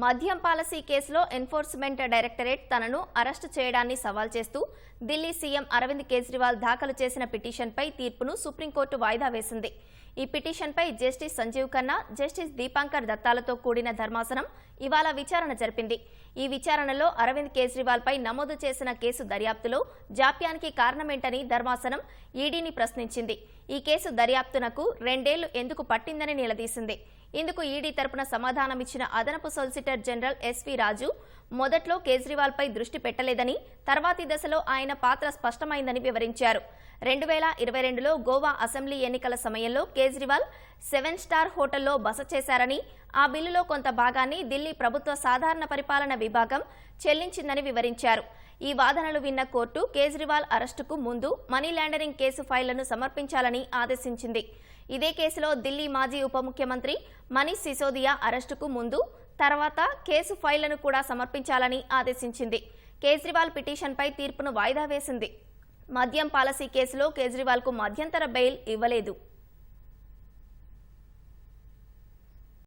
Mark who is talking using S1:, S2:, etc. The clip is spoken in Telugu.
S1: మద్యం పాలసీ కేసులో ఎన్ఫోర్స్మెంట్ డైరెక్టరేట్ తనను అరెస్టు చేయడాన్ని సవాల్ చేస్తూ ఢిల్లీ సీఎం అరవింద్ కేజ్రీవాల్ దాఖలు చేసిన పిటిషన్పై తీర్పును సుప్రీంకోర్టు వాయిదా వేసింది. ఈ పిటిషన్పై జస్టిస్ సంజీవ్ ఖన్నా జస్టిస్ దీపాంకర్ దత్తాలతో కూడిన ధర్మాసనం ఇవాళ విచారణ జరిపింది. ఈ విచారణలో అరవింద్ కేజ్రీవాల్పై నమోదు చేసిన కేసు దర్యాప్తులో జాప్యానికి కారణమేంటని ధర్మాసనం ఈడీని ప్రశ్నించింది. ఈ కేసు దర్యాప్తునకు రెండేళ్ళు ఎందుకు పట్టిందని నిలదీసింది. ఇందుకు ఈడీ తరపున సమాధానమిచ్చిన అదనపు సొలిసిటర్ జనరల్ ఎస్వి రాజు మొదట్లో కేజ్రీవాల్పై దృష్టి పెట్టలేదని తర్వాతి దశలో ఆయన పాత్ర స్పష్టమైందని వివరించారు. రెండు వేల ఇరవై రెండులో గోవా అసెంబ్లీ ఎన్నికల సమయంలో కేజ్రీవాల్ సెవెన్ స్టార్ హోటల్లో బస చేశారని ఆ బిల్లులో కొంత భాగాన్ని ఢిల్లీ ప్రభుత్వ సాధారణ పరిపాలన విభాగం చెల్లించిందని వివరించారు. ఈ వాదనలు విన్న కోర్టు కేజ్రీవాల్ అరెస్టుకు ముందు మనీ లాండరింగ్ కేసు ఫైళ్ళను సమర్పించాలని ఆదేశించింది. ఇదే కేసులో ఢిల్లీ మాజీ ఉప ముఖ్యమంత్రి మనీష్ సిసోదియా అరెస్టుకు ముందు తర్వాత కేసు ఫైళ్ళను కూడా సమర్పించాలని ఆదేశించింది. కేజ్రీవాల్ పిటిషన్పై తీర్పును వాయిదా వేసింది. మద్యం పాలసీ కేసులో కేజ్రీవాల్కు మధ్యంతర బెయిల్ ఇవ్వలేదు.